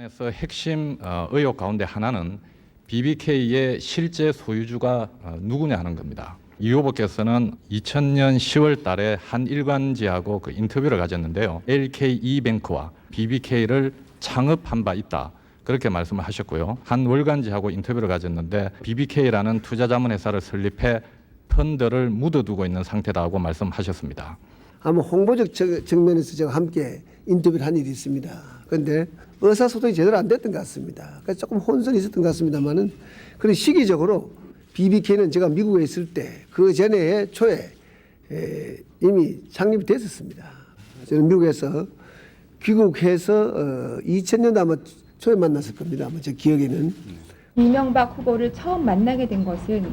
관련해서 핵심 어, 의혹 가운데 하나는 BBK의 실제 소유주가 어, 누구냐 하는 겁니다. 이 후보께서는 2000년 10월 달에 한 일간지하고 그 인터뷰를 가졌는데요. LKE 뱅크와 BBK를 창업한 바 있다. 그렇게 말씀을 하셨고요. 한 월간지하고 인터뷰를 가졌는데 BBK라는 투자 자문 회사를 설립해 펀드를 묻어두고 있는 상태다고 말씀하셨습니다. 아마 홍보적 저- 측면에서 제가 함께 인터뷰를 한 일이 있습니다. 그런데 의사소통이 제대로 안 됐던 것 같습니다. 그래서 조금 혼선이 있었던 것 같습니다만은 그런 시기적으로 BBK는 제가 미국에 있을 때 그 전에 초에 에, 이미 창립이 됐었습니다. 저는 미국에서 귀국해서 어, 2000년도 아마 초에 만났을 겁니다. 아마 제 기억에는. 이명박 후보를 처음 만나게 된 것은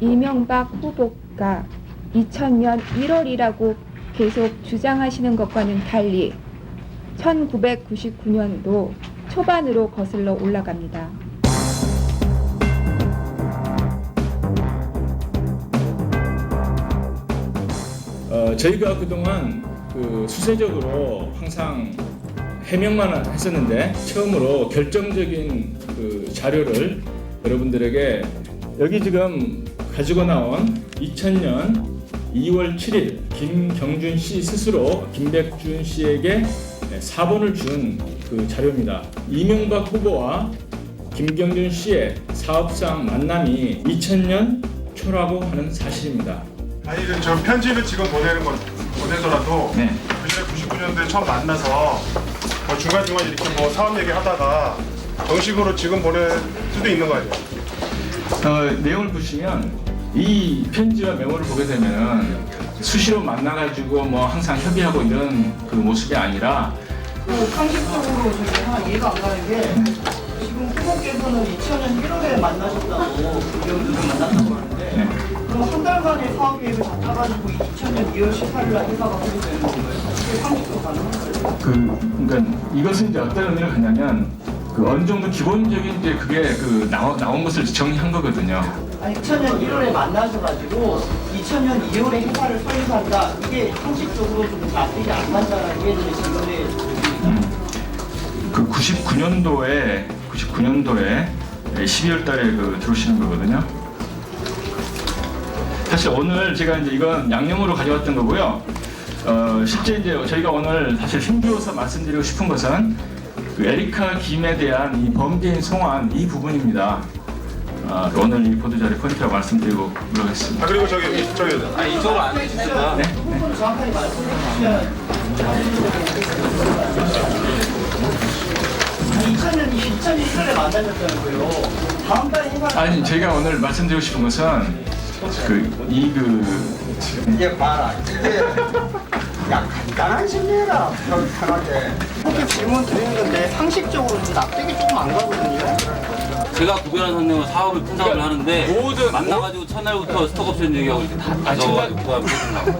이명박 후보가 2000년 1월이라고 계속 주장하시는 것과는 달리 1999년도 초반으로 거슬러 올라갑니다. 어, 저희가 그동안 그 수세적으로 항상 해명만 했었는데 처음으로 결정적인 그 자료를 여러분들에게 여기 지금 가지고 나온 2000년 2월 7일 김경준 씨 스스로 김백준 씨에게 사본을 준 그 자료입니다. 이명박 후보와 김경준 씨의 사업상 만남이 2000년 초라고 하는 사실입니다. 아니 저 편지를 지금 보내는 건 보내더라도 네. 그때 99년도에 처음 만나서 뭐 중간중간 이렇게 뭐 사업 얘기하다가 정식으로 지금 보낼 수도 있는 거 아니에요? 어, 내용을 보시면 이 편지와 메모를 보게 되면 수시로 만나가지고 뭐 항상 협의하고 이런 그 모습이 아니라 그 상식적으로 저기 하나 이해가 안 가는 게 지금 후보께서는 2000년 1월에 만나셨다고 김경준을 만났다고 하는데 그럼 한 달간의 사업 계획을 다 짜가지고 2000년 2월 18일 날 회사가 하게 되는 건가요? 그게 상식적으로 가능한가요? 그 그러니까 이것은 이제 어떤 의미를 갖냐면 그 어느 정도 기본적인 이제 그게 그 나온 나온 것을 정리한 거거든요. 아니 2000년 1월에 만나셔가지고 2000년 2월에 회사를 설립한다 이게 상식적으로 좀 납득이 안 간다는 게 지금의 그 99년도에 99년도에 12월 달에 그 들어오시는 거거든요. 사실 오늘 제가 이제 이건 양념으로 가져왔던 거고요. 어, 실제 이제 저희가 오늘 사실 힘주어서 말씀드리고 싶은 것은 그 에리카 김에 대한 이 범죄인 송환 이 부분입니다. 어, 오늘 이 보도자료 포인트라고 말씀드리고 그러겠습니다. 아 그리고 저기 저기 네? 부분을 정확하게 말씀해 주시면 2000년 2000년 1월에 만나셨다는 거예요. 다음 달에 회사를 아니 저희가 오늘 말씀드리고 싶은 것은 그이그 이게 봐라 이게 야 간단한 심리라 편- 편하게 이렇게 질문 드리는 건데 상식적으로 좀 납득이 조금 안 가거든요. 제가 구별한 선생님은 사업을 큰 사업을 하는데 모든- 만나가지고 첫날부터 스톡옵션 얘기하고 이렇게 다 아, 그다음에 끝나고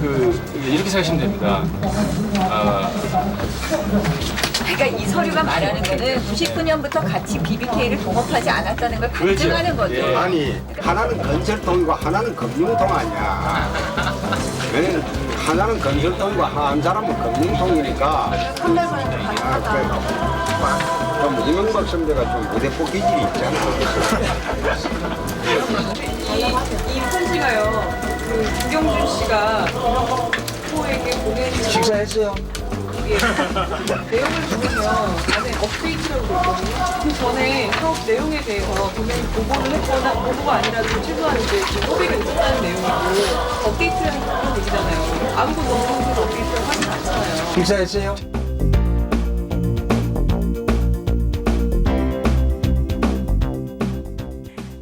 그 이렇게 생각하시면 됩니다. 아, 그러니까 이 서류가 말하는 거는 99년부터 같이 BBK를 동업하지 않았다는 걸 간증하는 거죠. 예. 아니 하나는 건설통이고 하나는 금융통 아니야 왜냐면 하나는 건설통이고 한 사람은 금융통이니까 아, 그래. 좀 이명박 선배가 좀 무대 포 기질이 있잖아 이 편지가요. 그 김경준 씨가 후보에게 보내는 식사했어요? 예. 내용을 보면 안에 업데이트라고 있거든요. 그 전에 사업 내용에 대해서 분명히 보고를 했거나 보고가 아니라도 최소한 이제 좀 협의가 있었다는 내용이고 업데이트라는 그런 얘기잖아요. 아무것도 없는 상태에서 업데이트를 하진 않잖아요. 식사했어요?